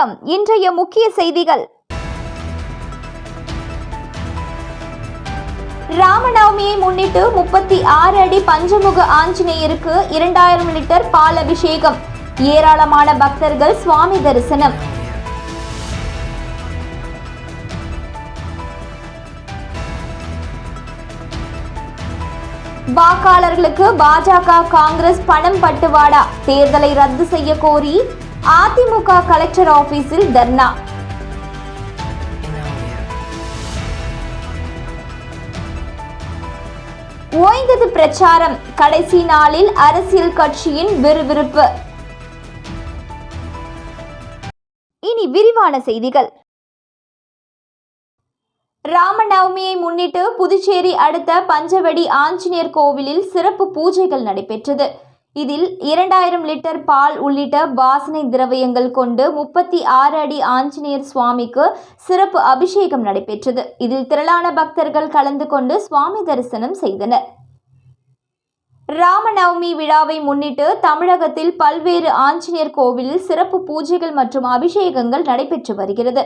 வணக்கம். இன்றைய முக்கிய செய்திகள். ராமநவமியை முன்னிட்டு முப்பத்தி ஆறு அடி பஞ்சமுக ஆஞ்சநேயருக்கு இரண்டாயிரம் லிட்டர் பால் அபிஷேகம் ஏராளமான பக்தர்கள் சுவாமி தரிசனம். வாக்காளர்களுக்கு பாஜக காங்கிரஸ் பணம் பட்டுவாடா. தேர்தலை ரத்து செய்ய கோரி அதிமுக கலெக்டர் ஆபீஸில் தர்ணா. ஓய்ந்தது பிரச்சாரம். கடைசி நாளில் அரசியல் கட்சியின் விறுவிறுப்பு. இனி விரிவான செய்திகள். ராமநவமியை முன்னிட்டு புதுச்சேரி அடுத்த பஞ்சவடி ஆஞ்சநேயர் கோவிலில் சிறப்பு பூஜைகள் நடைபெற்றது. இதில் இரண்டாயிரம் லிட்டர் பால் உள்ளிட்ட வாசனை திரவியங்கள் கொண்டு முப்பத்தி ஆறு அடி ஆஞ்சநேயர் சுவாமிக்கு சிறப்பு அபிஷேகம் நடைபெற்றது. இதில் திரளான பக்தர்கள் கலந்து கொண்டு சுவாமி தரிசனம் செய்தனர். ராமநவமி விழாவை முன்னிட்டு தமிழகத்தில் பல்வேறு ஆஞ்சநேயர் கோவிலில் சிறப்பு பூஜைகள் மற்றும் அபிஷேகங்கள் நடைபெற்று வருகிறது.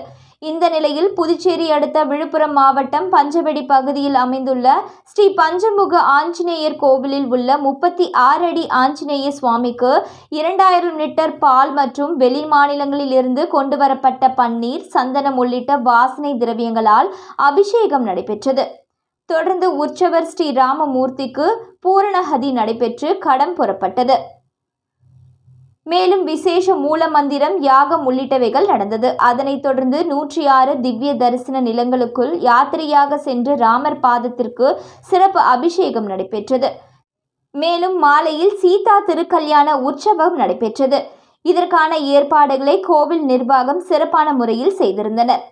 இந்த நிலையில் புதுச்சேரி அடுத்த விழுப்புரம் மாவட்டம் பஞ்சவடி பகுதியில் அமைந்துள்ள ஸ்ரீ பஞ்சமுக ஆஞ்சநேயர் கோவிலில் உள்ள முப்பத்தி ஆறு அடி ஆஞ்சநேய சுவாமிக்கு இரண்டாயிரம் லிட்டர் பால் மற்றும் வெளி மாநிலங்களில் இருந்து கொண்டு வரப்பட்ட பன்னீர் சந்தனம் உள்ளிட்ட வாசனை திரவியங்களால் அபிஷேகம் நடைபெற்றது. தொடர்ந்து உற்சவர் ஸ்ரீ ராமமூர்த்திக்கு பூரணஹதி நடைபெற்று கடம் புறப்பட்டது. மேலும் விசேஷ மூல மந்திரம் யாகம் உள்ளிட்டவைகள் நடந்தது. அதனைத் தொடர்ந்து நூற்றி ஆறு திவ்ய தரிசன நிலங்களுக்குள் யாத்திரையாக சென்று ராமர் பாதத்திற்கு சிறப்பு அபிஷேகம் நடைபெற்றது. மேலும் மாலையில் சீதா திருக்கல்யாண உற்சவம் நடைபெற்றது. இதற்கான ஏற்பாடுகளை கோவில் நிர்வாகம் சிறப்பான முறையில் செய்திருந்தனர்.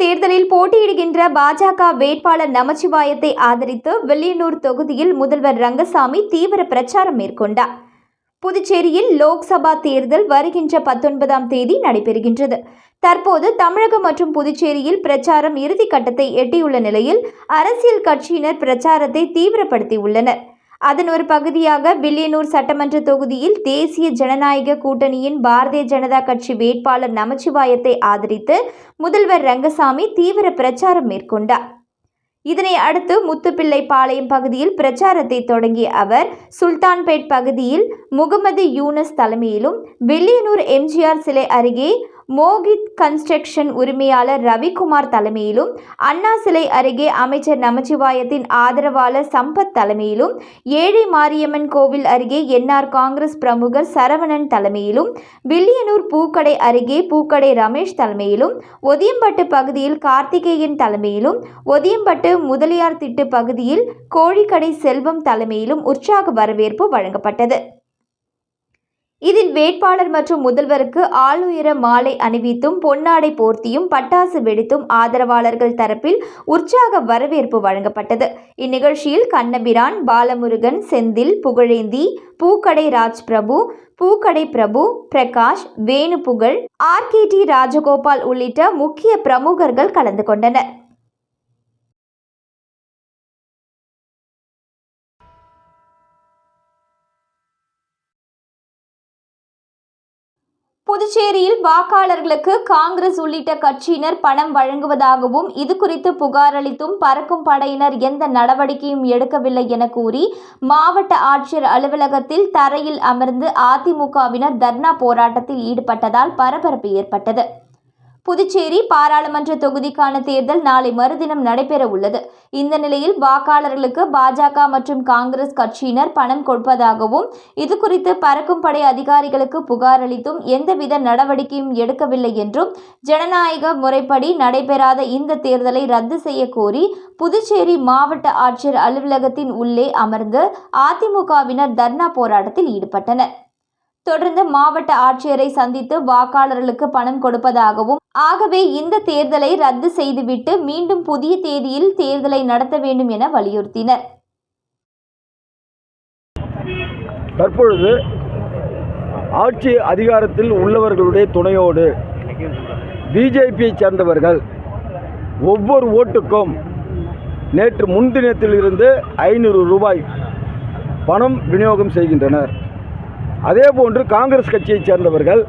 தேர்தலில் போட்டியிடுகின்ற பாஜக வேட்பாளர் நமச்சிவாயத்தை ஆதரித்து வில்லியனூர் தொகுதியில் முதல்வர் ரங்கசாமி தீவிர பிரச்சாரம் மேற்கொண்டார். புதுச்சேரியில் லோக்சபா தேர்தல் வருகின்ற பத்தொன்பதாம் தேதி நடைபெறுகின்றது. தற்போது தமிழகம் மற்றும் புதுச்சேரியில் பிரச்சாரம் இறுதிக்கட்டத்தை எட்டியுள்ள நிலையில் அரசியல் கட்சியினர் பிரச்சாரத்தை தீவிரப்படுத்தியுள்ளனர். அதன் ஒரு பகுதியாக வில்லியனூர் சட்டமன்ற தொகுதியில் தேசிய ஜனநாயக கூட்டணியின் பாரதிய ஜனதா கட்சி வேட்பாளர் நமச்சிவாயத்தை ஆதரித்து முதல்வர் ரங்கசாமி தீவிர பிரச்சாரம் மேற்கொண்டார். இதனை அடுத்து முத்துப்பிள்ளை பாளையம் பகுதியில் பிரச்சாரத்தை தொடங்கிய அவர் சுல்தான்பேட் பகுதியில் முகமது யூனஸ் தலைமையிலும் வில்லியனூர் எம்ஜிஆர் சிலை அருகே மோகித் கன்ஸ்ட்ரக்ஷன் உரிமையாளர் ரவிக்குமார் தலைமையிலும் அண்ணா சிலை அருகே அமைச்சர் நமச்சிவாயத்தின் ஆதரவாளர் சம்பத் தலைமையிலும் ஏழை மாரியம்மன் கோவில் அருகே என்ஆர் காங்கிரஸ் பிரமுகர் சரவணன் தலைமையிலும் வில்லியனூர் பூக்கடை அருகே பூக்கடை ரமேஷ் தலைமையிலும் ஒதியம்பட்டு பகுதியில் கார்த்திகேயன் தலைமையிலும் ஒதியம்பட்டு முதலியார் திட்டு பகுதியில் கோழிக்கடை செல்வம் தலைமையிலும் உற்சாக வரவேற்பு வழங்கப்பட்டது. இதில் வேட்பாளர் மற்றும் முதல்வருக்கு ஆளுயர மாலை அணிவித்தும் பொன்னாடை போர்த்தியும் பட்டாசு வெடித்தும் ஆதரவாளர்கள் தரப்பில் உற்சாக வரவேற்பு வழங்கப்பட்டது. இந்நிகழ்ச்சியில் கண்ணபிரான் பாலமுருகன் செந்தில் புகழேந்தி பூக்கடை ராஜ் பிரபு பூக்கடை பிரபு பிரகாஷ் வேணு புகழ் ஆர்கேடி ராஜகோபால் உள்ளிட்ட முக்கிய பிரமுகர்கள் கலந்து கொண்டனர். புதுச்சேரியில் வாக்காளர்களுக்கு காங்கிரஸ் உள்ளிட்ட கட்சியினர் பணம் வழங்குவதாகவும் இது குறித்து புகார் அளித்தும் பறக்கும் படையினர் எந்த நடவடிக்கையும் எடுக்கவில்லை என கூறி மாவட்ட ஆட்சியர் அலுவலகத்தில் தரையில் அமர்ந்து அதிமுகவினர் தர்ணா போராட்டத்தில் ஈடுபட்டதால் பரபரப்பு ஏற்பட்டது. புதுச்சேரி பாராளுமன்ற தொகுதிக்கான தேர்தல் நாளை மறுதினம் நடைபெற உள்ளது இந்த நிலையில் வாக்காளர்களுக்கு பாஜக மற்றும் காங்கிரஸ் கட்சியினர் பணம் கொடுப்பதாகவும் இது குறித்து பறக்கும் படை அதிகாரிகளுக்கு புகார் அளித்தும் எந்தவித நடவடிக்கையும் எடுக்கவில்லை என்றும் ஜனநாயக முறைப்படி நடைபெறாத இந்த தேர்தலை ரத்து செய்ய கோரி புதுச்சேரி மாவட்ட ஆட்சியர் அலுவலகத்தின் உள்ளே அமர்ந்து அதிமுகவினர் தர்ணா போராட்டத்தில் ஈடுபட்டனர். தொடர்ந்து மாவட்ட ஆட்சியரை சந்தித்து வாக்காளர்களுக்கு பணம் கொடுப்பதாகவும் ஆகவே இந்த தேர்தலை ரத்து செய்துவிட்டு மீண்டும் புதிய தேதியில் தேர்தலை நடத்த வேண்டும் என வலியுறுத்தினர். தற்பொழுது ஆட்சி அதிகாரத்தில் உள்ளவர்களுடைய துணையோடு பிஜேபியை சேர்ந்தவர்கள் ஒவ்வொரு ஓட்டுக்கும் நேற்று முன்தினத்திலிருந்து ஐநூறு ரூபாய் பணம் விநியோகம் செய்கின்றனர். அதேபோன்று காங்கிரஸ் கட்சியைச் சேர்ந்தவர்கள்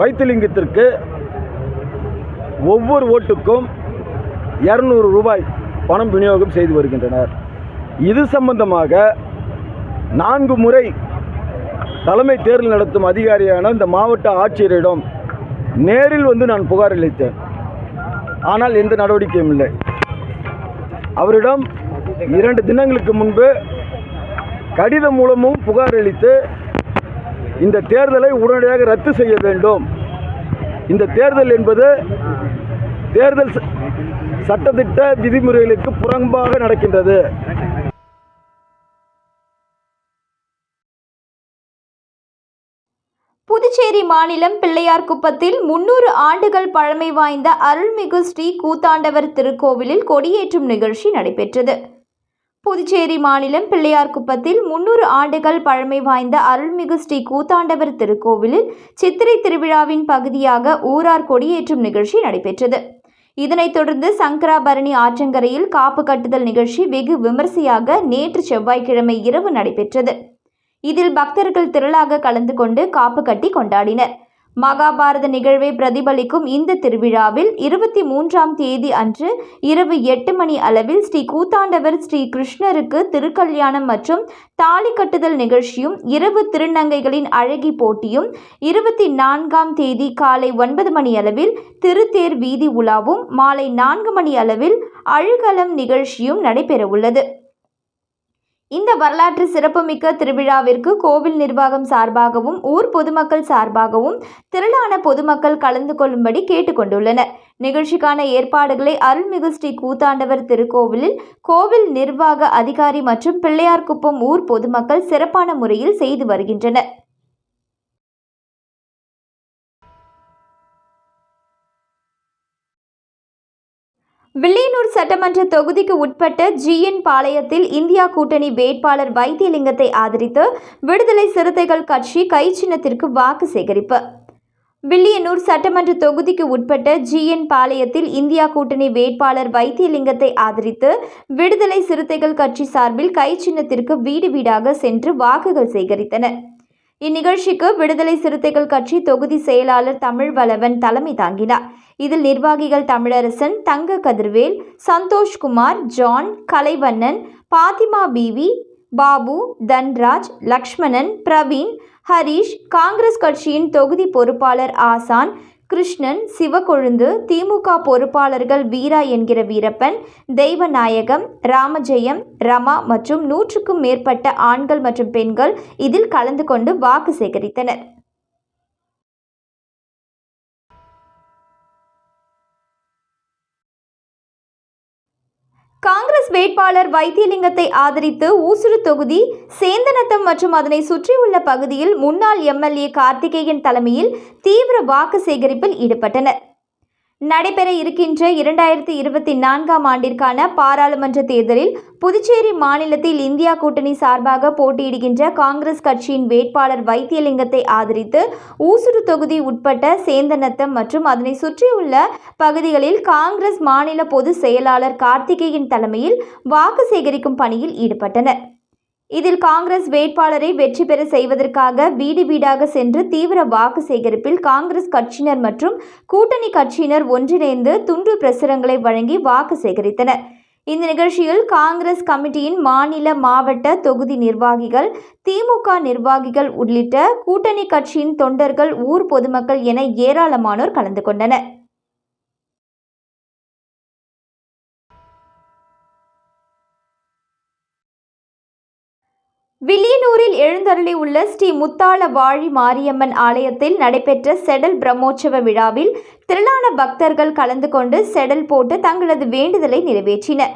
வைத்திலிங்கத்திற்கு ஒவ்வொரு ஓட்டுக்கும் இரநூறு ரூபாய் பணம் விநியோகம் செய்து வருகின்றனர். இது சம்பந்தமாக நான்கு முறை தலைமை தேர்தல் நடத்தும் அதிகாரியான இந்த மாவட்ட ஆட்சியரிடம் நேரில் வந்து நான் புகார் அளித்தேன். ஆனால் எந்த நடவடிக்கையும் இல்லை. அவரிடம் இரண்டு தினங்களுக்கு முன்பு கடிதம் மூலமும் புகார் அளித்து இந்த தேர்தலை உடனடியாக ரத்து செய்ய வேண்டும். இந்த தேர்தல் என்பது தேர்தல் ச- சட்டத்திட்ட விதிமுறைகளுக்கு புறம்பாக நடக்கின்றது. புதுச்சேரி மாநிலம் பிள்ளையார்குப்பத்தில் முன்னூறு ஆண்டுகள் பழமை வாய்ந்த அருள்மிகு ஸ்ரீ கூத்தாண்டவர் திருக்கோவிலில் கொடியேற்றும் நிகழ்ச்சி நடைபெற்றது. புதுச்சேரி மாநிலம் பிள்ளையார்குப்பத்தில் முன்னூறு ஆண்டுகள் பழமை வாய்ந்த அருள்மிகு ஸ்ரீ கூத்தாண்டவர் திருக்கோவிலில் சித்திரை திருவிழாவின் பகுதியாக ஊரார் கொடியேற்றும் நிகழ்ச்சி நடைபெற்றது. இதனைத் தொடர்ந்து சங்கராபரணி ஆற்றங்கரையில் காப்பு கட்டுதல் நிகழ்ச்சி வெகு விமரிசையாக நேற்று செவ்வாய்க்கிழமை இரவு நடைபெற்றது. இதில் பக்தர்கள் திரளாக கலந்து கொண்டு காப்பு கட்டி கொண்டாடினர். மகாபாரத நிகழ்வை பிரதிபலிக்கும் இந்த திருவிழாவில் இருபத்தி மூன்றாம் தேதி அன்று இரவு எட்டு மணி அளவில் ஸ்ரீ கூத்தாண்டவர் ஸ்ரீ கிருஷ்ணருக்கு திருக்கல்யாணம் மற்றும் தாலி கட்டுதல் நிகழ்ச்சியும் இரவு திருநங்கைகளின் அழகி போட்டியும் இருபத்தி நான்காம் தேதி காலை ஒன்பது மணி அளவில் திருத்தேர் வீதி உலாவும் மாலை நான்கு மணி அளவில் அழுகலம் நிகழ்ச்சியும் நடைபெறவுள்ளது. இந்த வரலாற்று சிறப்புமிக்க திருவிழாவிற்கு கோவில் நிர்வாகம் சார்பாகவும் ஊர் பொதுமக்கள் சார்பாகவும் திரளான பொதுமக்கள் கலந்து கொள்ளும்படி கேட்டுக்கொண்டுள்ளனர். நிகழ்ச்சிக்கான ஏற்பாடுகளை அருள்மிகு ஸ்ரீ கூத்தாண்டவர் திருக்கோவிலில் கோவில் நிர்வாக அதிகாரி மற்றும் பிள்ளையார்குப்பம் ஊர் பொதுமக்கள் சிறப்பான முறையில் செய்து வருகின்றனர். வில்லியனூர் சட்டமன்ற தொகுதிக்கு உட்பட்ட ஜிஎன் பாளையத்தில் இந்தியா கூட்டணி வேட்பாளர் வைத்தியலிங்கத்தை ஆதரித்து விடுதலை சிறுத்தைகள் கட்சி கை சின்னத்திற்கு வாக்கு சேகரிப்பு. வில்லியனூர் சட்டமன்ற தொகுதிக்கு உட்பட்ட ஜிஎன் பாளையத்தில் இந்தியா கூட்டணி வேட்பாளர் வைத்தியலிங்கத்தை ஆதரித்து விடுதலை சிறுத்தைகள் கட்சி சார்பில் கை சின்னத்திற்கு வீடு வீடாக சென்று வாக்குகள் சேகரித்தனர். இந்நிகழ்ச்சிக்கு விடுதலை சிறுத்தைகள் கட்சி தொகுதி செயலாளர் தமிழ் வளவன் தலைமை தாங்கினார். இதில் நிர்வாகிகள் தமிழரசன் தங்க கதிர்வேல் சந்தோஷ்குமார் ஜான் கலைவண்ணன் பாத்திமா பிவி பாபு தன்ராஜ் லக்ஷ்மணன் பிரவீன் ஹரீஷ் காங்கிரஸ் கட்சியின் தொகுதி பொறுப்பாளர் ஆசான் கிருஷ்ணன் சிவக்கொழுந்து திமுக பொறுப்பாளர்கள் வீரா என்கிற வீரப்பன் தெய்வநாயகம் ராமஜெயம் ரமா மற்றும் நூற்றுக்கும் மேற்பட்ட ஆண்கள் மற்றும் பெண்கள் இதில் கலந்து கொண்டு வாக்கு சேகரித்தனர். வேட்பாளர் வைத்தியலிங்கத்தை ஆதரித்து ஊசுறு தொகுதி சேந்தநத்தம் மற்றும் அதனை சுற்றியுள்ள பகுதியில் முன்னாள் எம்எல்ஏ கார்த்திகேயன் தலைமையில் தீவிர வாக்கு சேகரிப்பில் ஈடுபட்டனர். நடைபெற இருக்கின்ற இரண்டாயிரத்தி இருபத்தி நான்காம் ஆண்டிற்கான பாராளுமன்ற தேர்தலில் புதுச்சேரி மாநிலத்தில் இந்தியா கூட்டணி சார்பாக போட்டியிடுகின்ற காங்கிரஸ் கட்சியின் வேட்பாளர் வைத்தியலிங்கத்தை ஆதரித்து ஊசுடு தொகுதி உட்பட்ட சேந்தநத்தம் மற்றும் அதனை சுற்றியுள்ள பகுதிகளில் காங்கிரஸ் மாநில பொதுச் செயலாளர் கார்த்திகேயன் தலைமையில் வாக்கு சேகரிக்கும் பணியில் ஈடுபட்டனர். இதில் காங்கிரஸ் வேட்பாளரை வெற்றி பெற செய்வதற்காக வீடு வீடாக சென்று தீவிர வாக்கு சேகரிப்பில் காங்கிரஸ் கட்சியினர் மற்றும் கூட்டணி கட்சியினர் ஒன்றிணைந்து துண்டு பிரசுரங்களை வழங்கி வாக்கு சேகரித்தனர். இந்த நிகழ்ச்சியில் காங்கிரஸ் கமிட்டியின் மாநில மாவட்ட தொகுதி நிர்வாகிகள் திமுக நிர்வாகிகள் உள்ளிட்ட கூட்டணி கட்சியின் தொண்டர்கள் ஊர் பொதுமக்கள் என ஏராளமானோர் கலந்து கொண்டனர். வில்லியனூரில் எழுந்தருளி உள்ள ஸ்ரீ முத்தாள வாழி மாரியம்மன் ஆலயத்தில் நடைபெற்ற செடல் பிரம்மோற்சவ விழாவில் திரளான பக்தர்கள் கலந்து கொண்டு செடல் போட்டு தங்களது வேண்டுதலை நிறைவேற்றினர்.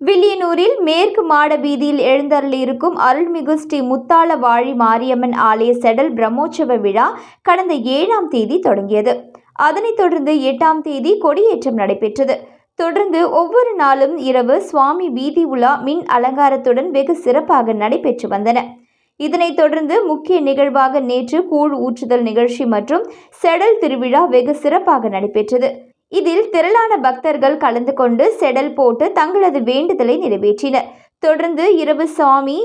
வில்லியனூரில் மேற்கு மாட வீதியில் எழுந்தருளியிருக்கும் அருள்மிகு ஸ்ரீ முத்தாள வாழி மாரியம்மன் ஆலய செடல் பிரம்மோற்சவ விழா கடந்த ஏழாம் தேதி தொடங்கியது. அதனைத் தொடர்ந்து எட்டாம் தேதி கொடியேற்றம் நடைபெற்றது. தொடர்ந்து ஒவ்வொரு நாளும் இரவு சுவாமி வீதி உலா மின் அலங்காரத்துடன் வெகு சிறப்பாக நடைபெற்று வந்தன. இதனைத் தொடர்ந்து முக்கிய நிகழ்வாக நேற்று கூழ் ஊற்றுதல் நிகழ்ச்சி மற்றும் செடல் திருவிழா வெகு சிறப்பாக நடைபெற்றது. இதில் திரளான பக்தர்கள் கலந்து கொண்டு செடல் போட்டு தங்களது வேண்டுதலை நிறைவேற்றினர். தொடர்ந்து இரவு சுவாமி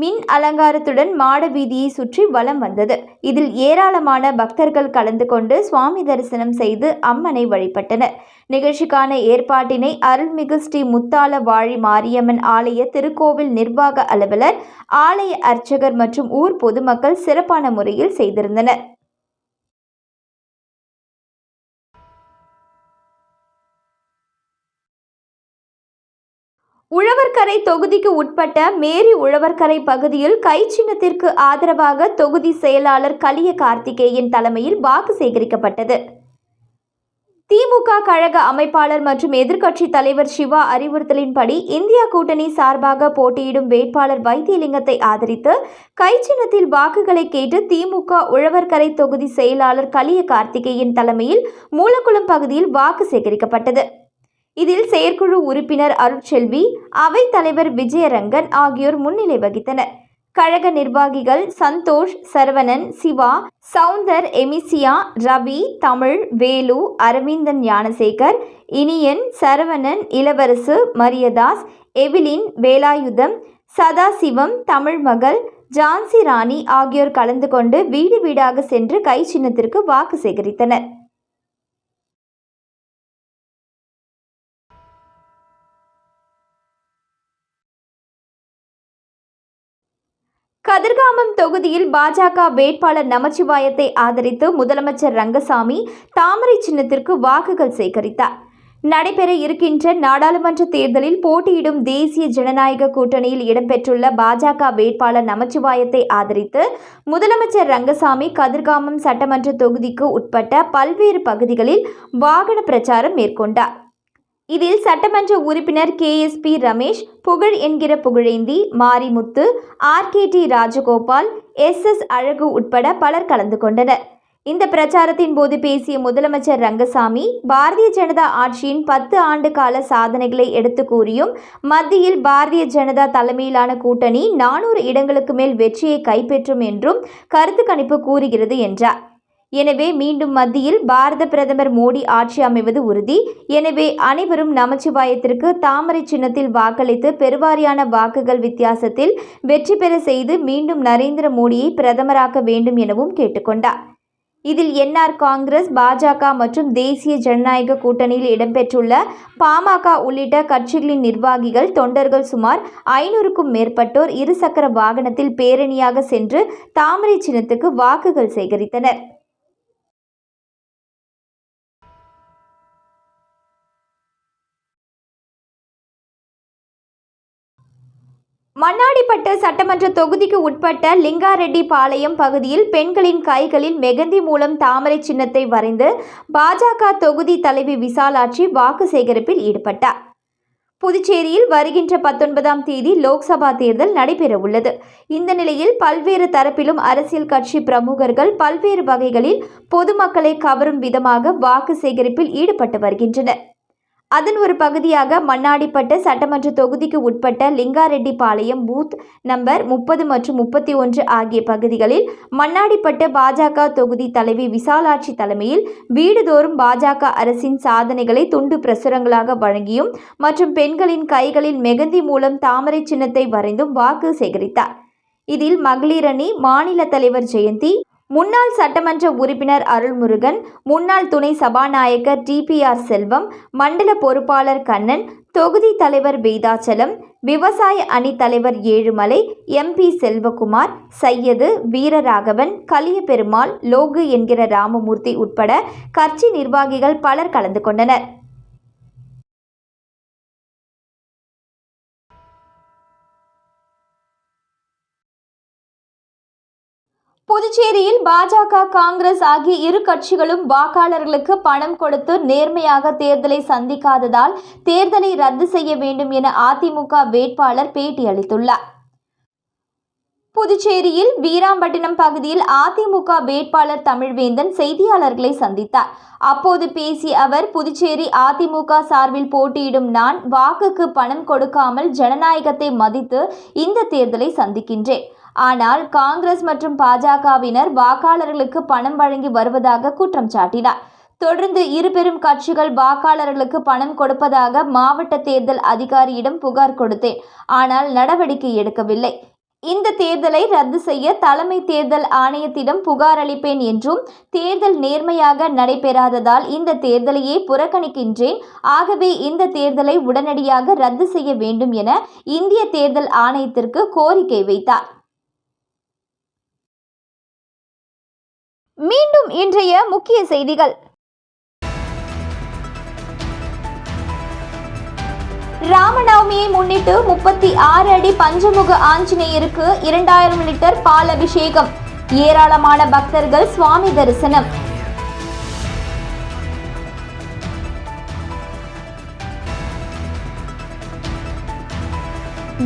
மின் அலங்காரத்துடன் மாட வீதியை சுற்றி வலம் வந்தது. இதில் ஏராளமான பக்தர்கள் கலந்து கொண்டு சுவாமி தரிசனம் செய்து அம்மனை வழிபட்டனர். நிகழ்ச்சிக்கான ஏற்பாட்டினை அருள்மிகு ஸ்ரீ முத்தால வாழி மாரியம்மன் ஆலய திருக்கோவில் நிர்வாக அலுவலர் ஆலய அர்ச்சகர் மற்றும் ஊர் பொதுமக்கள் சிறப்பான முறையில் செய்திருந்தனர். உழவர்கரை தொகுதிக்கு உட்பட்ட மேரி உழவர்கரை பகுதியில் கை சின்னத்திற்கு ஆதரவாக தொகுதி செயலாளர் கலிய கார்த்திகேயன் தலைமையில் வாக்கு சேகரிக்கப்பட்டது. திமுக கழக அமைப்பாளர் மற்றும் எதிர்க்கட்சி தலைவர் சிவா அறிவுறுத்தலின்படி இந்தியா கூட்டணி சார்பாக போட்டியிடும் வேட்பாளர் வைத்தியலிங்கத்தை ஆதரித்து கை சின்னத்தில் வாக்குகளை கேட்டு திமுக உழவர்கரை தொகுதி செயலாளர் கலிய கார்த்திகேயன் தலைமையில் மூலக்குளம் பகுதியில் வாக்கு சேகரிக்கப்பட்டது. இதில் செயற்குழு உறுப்பினர் அருட்செல்வி அவைத் தலைவர் விஜயரங்கன் ஆகியோர் முன்னிலை வகித்தனர். கழக நிர்வாகிகள் சந்தோஷ் சரவணன் சிவா சவுந்தர் எமிசியா ரவி தமிழ் வேலு அரவிந்தன் ஞானசேகர் இனியன் சரவணன் இளவரசு மரியதாஸ் எவிலின் வேலாயுதம் சதாசிவம் தமிழ்மகள் ஜான்சி ராணி ஆகியோர் கலந்து கொண்டு வீடு வீடாக சென்று கை சின்னத்திற்கு வாக்கு சேகரித்தனர். கதிர்காமம் தொகுதியில் பாஜக வேட்பாளர் நமச்சிவாயத்தை ஆதரித்து முதலமைச்சர் ரங்கசாமி தாமரை சின்னத்திற்கு வாக்குகள் சேகரித்தார். நடைபெற இருக்கின்ற நாடாளுமன்ற தேர்தலில் போட்டியிடும் தேசிய ஜனநாயக கூட்டணியில் இடம்பெற்றுள்ள பாஜக வேட்பாளர் நமச்சிவாயத்தை ஆதரித்து முதலமைச்சர் ரங்கசாமி கதிர்காமம் சட்டமன்ற தொகுதிக்கு உட்பட்ட பல்வேறு பகுதிகளில் வாகன பிரச்சாரம் மேற்கொண்டார். இதில் சட்டமன்ற உறுப்பினர் K S B Ramesh Pugazh என்கிற Pugazhendhi Marimuthu RKD Rajagopal S S Azhagu உட்பட பலர் கலந்து கொண்டனர். இந்த பிரச்சாரத்தின் போது பேசிய முதலமைச்சர் ரங்கசாமி பாரதிய ஜனதா ஆட்சியின் பத்து ஆண்டு கால சாதனைகளை எடுத்து கூறியும் மத்தியில் பாரதிய ஜனதா தலைமையிலான கூட்டணி நானூறு இடங்களுக்கு மேல் வெற்றியை கைப்பற்றும் என்றும் கருத்து கணிப்பு கூறுகிறது என்றார். எனவே மீண்டும் மத்தியில் பாரத பிரதமர் மோடி ஆட்சி அமைவது உறுதி. எனவே அனைவரும் நமச்சிவாயத்திற்கு தாமரை சின்னத்தில் வாக்களித்து பெருவாரியான வாக்குகள் வித்தியாசத்தில் வெற்றி பெற செய்து மீண்டும் நரேந்திர மோடியை பிரதமராக்க வேண்டும் எனவும் கேட்டுக்கொண்டார். இதில் என்ஆர் காங்கிரஸ் பாஜக மற்றும் தேசிய ஜனநாயக கூட்டணியில் இடம்பெற்றுள்ள பாமக உள்ளிட்ட கட்சிகளின் நிர்வாகிகள் தொண்டர்கள் சுமார் ஐநூறுக்கும் மேற்பட்டோர் இருசக்கர வாகனத்தில் பேரணியாக சென்று தாமரை சின்னத்துக்கு வாக்குகள் சேகரித்தனர். மண்ணாடிப்பட்டு சட்டமன்ற தொகுதிக்கு உட்பட்ட லிங்காரெட்டி பாளையம் பகுதியில் பெண்களின் கைகளில் மெகந்தி மூலம் தாமரை சின்னத்தை வரைந்து பாஜக தொகுதி தலைவி விசாலாட்சி வாக்கு சேகரிப்பில் ஈடுபட்டார். புதுச்சேரியில் வருகின்ற பத்தொன்பதாம் தேதி லோக்சபா தேர்தல் நடைபெறவுள்ளது இந்த நிலையில் பல்வேறு தரப்பிலும் அரசியல் கட்சி பிரமுகர்கள் பல்வேறு வகைகளில் பொதுமக்களை கவரும் விதமாக வாக்கு சேகரிப்பில் ஈடுபட்டு வருகின்றனர். அதன் ஒரு பகுதியாக மண்ணாடிப்பட்ட சட்டமன்ற தொகுதிக்கு உட்பட்ட லிங்காரெட்டிப்பாளையம் பூத் நம்பர் முப்பது மற்றும் முப்பத்தி ஒன்று ஆகிய பகுதிகளில் மண்ணாடிப்பட்ட பாஜக தொகுதி தலைவி விசாலாட்சி தலைமையில் வீடுதோறும் பாஜக அரசின் சாதனைகளை துண்டு பிரசுரங்களாக வழங்கியும் மற்றும் பெண்களின் கைகளில் மெகந்தி மூலம் தாமரை சின்னத்தை வரைந்தும் வாக்கு சேகரித்தார். இதில் மகளிர் அணி மாநில தலைவர் ஜெயந்தி முன்னாள் சட்டமன்ற உறுப்பினர் அருள்முருகன் முன்னாள் துணை சபாநாயகர் டிபிஆர் செல்வம் மண்டல பொறுப்பாளர் கண்ணன் தொகுதி தலைவர் வேதாச்சலம் விவசாய அணி தலைவர் ஏழுமலை எம்பி செல்வகுமார் சையது வீரராகவன் கலியபெருமாள் லோகு என்கிற ராமமூர்த்தி உட்பட கட்சி நிர்வாகிகள் பலர் கலந்து கொண்டனர். புதுச்சேரியில் பாஜக காங்கிரஸ் ஆகிய இரு கட்சிகளும் வாக்காளர்களுக்கு பணம் கொடுத்து நேர்மையாக தேர்தலை சந்திக்காததால் தேர்தலை ரத்து செய்ய வேண்டும் என அதிமுக வேட்பாளர் பேட்டி அளித்துள்ளார். புதுச்சேரியில் வீராம்பட்டினம் பகுதியில் அதிமுக வேட்பாளர் தமிழ்வேந்தன் செய்தியாளர்களை சந்தித்தார். அப்போது பேசிய அவர் புதுச்சேரி அதிமுக சார்பில் போட்டியிடும் நான் வாக்குக்கு பணம் கொடுக்காமல் ஜனநாயகத்தை மதித்து இந்த தேர்தலை சந்திக்கின்றேன். ஆனால் காங்கிரஸ் மற்றும் பாஜகவினர் வாக்காளர்களுக்கு பணம் வழங்கி வருவதாக குற்றம் சாட்டினார். தொடர்ந்து இரு பெரும் கட்சிகள் வாக்காளர்களுக்கு பணம் கொடுப்பதாக மாவட்ட தேர்தல் அதிகாரியிடம் புகார் கொடுத்தேன். ஆனால் நடவடிக்கை எடுக்கவில்லை. இந்த தேர்தலை ரத்து செய்ய தலைமை தேர்தல் ஆணையத்திடம் புகார் அளிப்பேன் என்றும் தேர்தல் நேர்மையாக நடைபெறாததால் இந்த தேர்தலையே புறக்கணிக்கின்றேன். ஆகவே இந்த தேர்தலை உடனடியாக ரத்து செய்ய வேண்டும் என இந்திய தேர்தல் ஆணையத்திற்கு கோரிக்கை வைத்தார். மீண்டும் இன்றைய முக்கிய செய்திகள். ராமநவமியை முன்னிட்டு முப்பத்தி ஆறு அடி பஞ்சமுக ஆஞ்சநேயருக்கு இரண்டாயிரம் லிட்டர் பால் அபிஷேகம் ஏராளமான பக்தர்கள் சுவாமி தரிசனம்.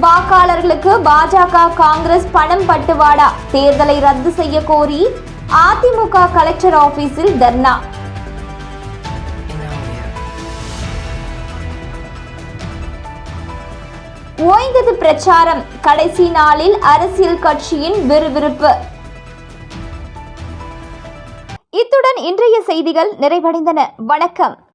வாக்காளர்களுக்கு பாஜக காங்கிரஸ் பணம் பட்டுவாடா? தேர்தலை ரத்து செய்ய கோரி அதிமுக கலெக்டர் ஆபீஸில் தர்ணா. ஓய்ந்தது பிரச்சாரம். கடைசி நாளில் அரசியல் கட்சியின் விறுவிறுப்பு. இத்துடன் இன்றைய செய்திகள் நிறைவடைந்தன. வணக்கம்.